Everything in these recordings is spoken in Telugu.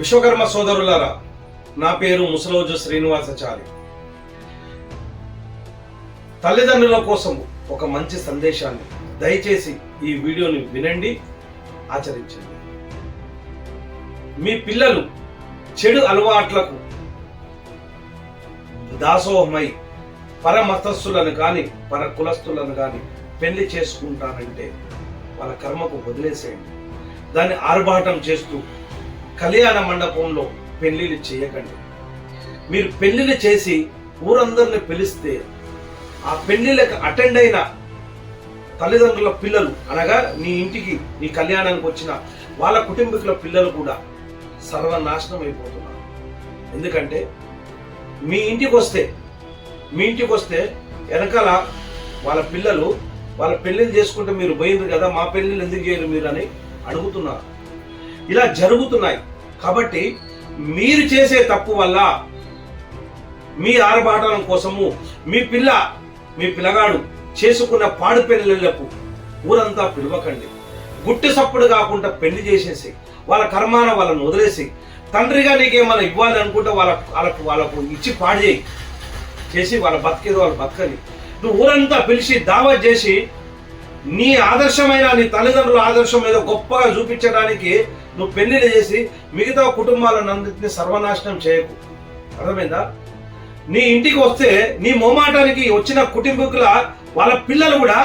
విశ్వకర్మ సోదరులారా నా పేరు ముసలోజు శ్రీనివాసచారి తల్లిదండ్రుల కోసం ఒక మంచి సందేశాన్ని దయచేసి ఈ వీడియోని వినండి ఆచరించండి. మీ పిల్లలు చెడు అలవాట్లకు దాసోహమై పరమతస్సులను కానీ పర కులస్తులను కానీ పెళ్ళి చేసుకుంటానంటే వాళ్ళ కర్మకు వదిలేసేయండి. దాన్ని ఆర్భాటం చేస్తూ కళ్యాణ మండపంలో పెళ్ళిళ్ళు చేయకండి. మీరు పెళ్ళిళ్ళు చేసి ఊరందరిని పిలిస్తే ఆ పెళ్ళిళ్ళకి అటెండ్ అయిన తల్లిదండ్రుల పిల్లలు అనగా నీ ఇంటికి నీ కళ్యాణానికి వచ్చిన వాళ్ళ కుటుంబీకుల పిల్లలు కూడా సర్వనాశనం అయిపోతున్నారు. ఎందుకంటే మీ ఇంటికి వస్తే మీ ఇంటికి వస్తే వెనకాల వాళ్ళ పిల్లలు వాళ్ళ పెళ్ళిళ్ళు చేసుకుంటే మీరు పోయింది కదా మా పెళ్ళిళ్ళు ఎందుకు చేయరు మీరు అని అడుగుతున్నారు. ఇలా జరుగుతున్నాయి. కాబట్టి మీరు చేసే తప్పు వల్ల మీ ఆర్భాటం కోసము మీ పిల్ల మీ పిల్లగాడు చేసుకున్న పాడు పెళ్ళిళ్ళకు ఊరంతా పిలవకండి. గుట్టి సప్పుడు కాకుండా పెళ్ళి చేసేసి వాళ్ళ కర్మాన వాళ్ళని వదిలేసి తండ్రిగా నీకేమైనా ఇవ్వాలి అనుకుంటే వాళ్ళ వాళ్ళకు వాళ్ళకు ఇచ్చి పాడు చేయి. చేసి వాళ్ళ బతికేది వాళ్ళు బతకని. నువ్వు ఊరంతా పిలిచి దావత్ చేసి నీ ఆదర్శమైన నీ తల్లిదండ్రుల ఆదర్శం మీద గొప్పగా చూపించడానికి నువ్వు పెళ్ళిళ్ళు చేసి మిగతా కుటుంబాలను అన్నింటినీ సర్వనాశనం చేయకు. అర్థమైందా? నీ ఇంటికి వస్తే నీ మొమాటానికి వచ్చిన కుటుంబీకుల వాళ్ళ పిల్లలు కూడా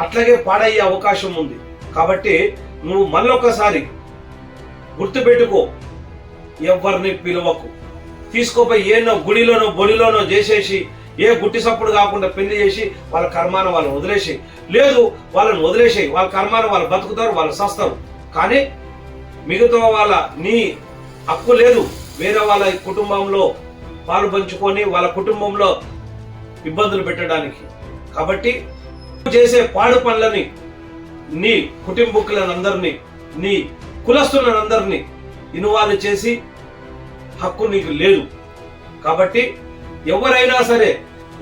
అట్లాగే పాడయ్యే అవకాశం ఉంది. కాబట్టి నువ్వు మళ్ళొకసారి గుర్తుపెట్టుకో ఎవరిని పిలవకు. తీసుకోపోయి ఏనో గుడిలోనో బొడిలోనో చేసేసి ఏ గుట్టి సప్పుడు కాకుండా పెళ్ళి చేసి వాళ్ళ కర్మాన వాళ్ళని వదిలేసి లేదు వాళ్ళని వదిలేసేయి. వాళ్ళ కర్మాన వాళ్ళు బతుకుతారు వాళ్ళు సస్తారు. కానీ మిగతా వాళ్ళ నీ హక్కు లేదు. వేరే వాళ్ళ కుటుంబంలో పాలు పంచుకొని వాళ్ళ కుటుంబంలో ఇబ్బందులు పెట్టడానికి. కాబట్టి చేసే పాడు పనులని నీ కుటుంబకులనందరినీ నీ కులస్తులనందరినీ ఇన్వాల్వ్ చేసి హక్కు నీకు లేదు. కాబట్టి ఎవరైనా సరే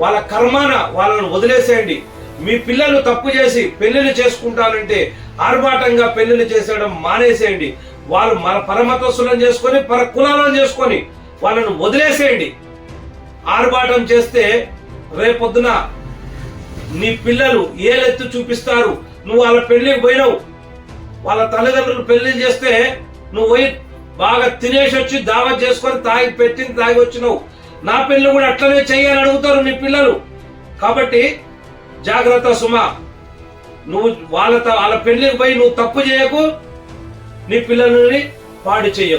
వాళ్ళ కర్మాన వాళ్ళను వదిలేసేయండి. మీ పిల్లలు తప్పు చేసి పెళ్ళిళ్ళు చేసుకుంటానంటే ఆర్భాటంగా పెళ్ళిళ్ళు చేసేయడం మానేసేయండి. వాళ్ళు మన పరమతస్సులను చేసుకొని పర కులాలను చేసుకొని వాళ్ళను వదిలేసేయండి. ఆర్భాటం చేస్తే రేపొద్దున నీ పిల్లలు ఏలెత్తు చూపిస్తారు. నువ్వు వాళ్ళ పెళ్ళికి పోయినావు. వాళ్ళ తల్లిదండ్రులు పెళ్ళి చేస్తే నువ్వు పోయి బాగా తినేసి వచ్చి దావత్ చేసుకొని తాగి పెట్టింది తాగి వచ్చినావు. నా పిల్లలు కూడా అట్లనే చెయ్యాలని అడుగుతారు నీ పిల్లలు. కాబట్టి జాగ్రత్త సుమా. నువ్వు వాళ్ళ వాళ్ళ పెళ్ళికి పోయి నువ్వు తప్పు చేయకు. నీ పిల్లలని పాడు చెయ్యకు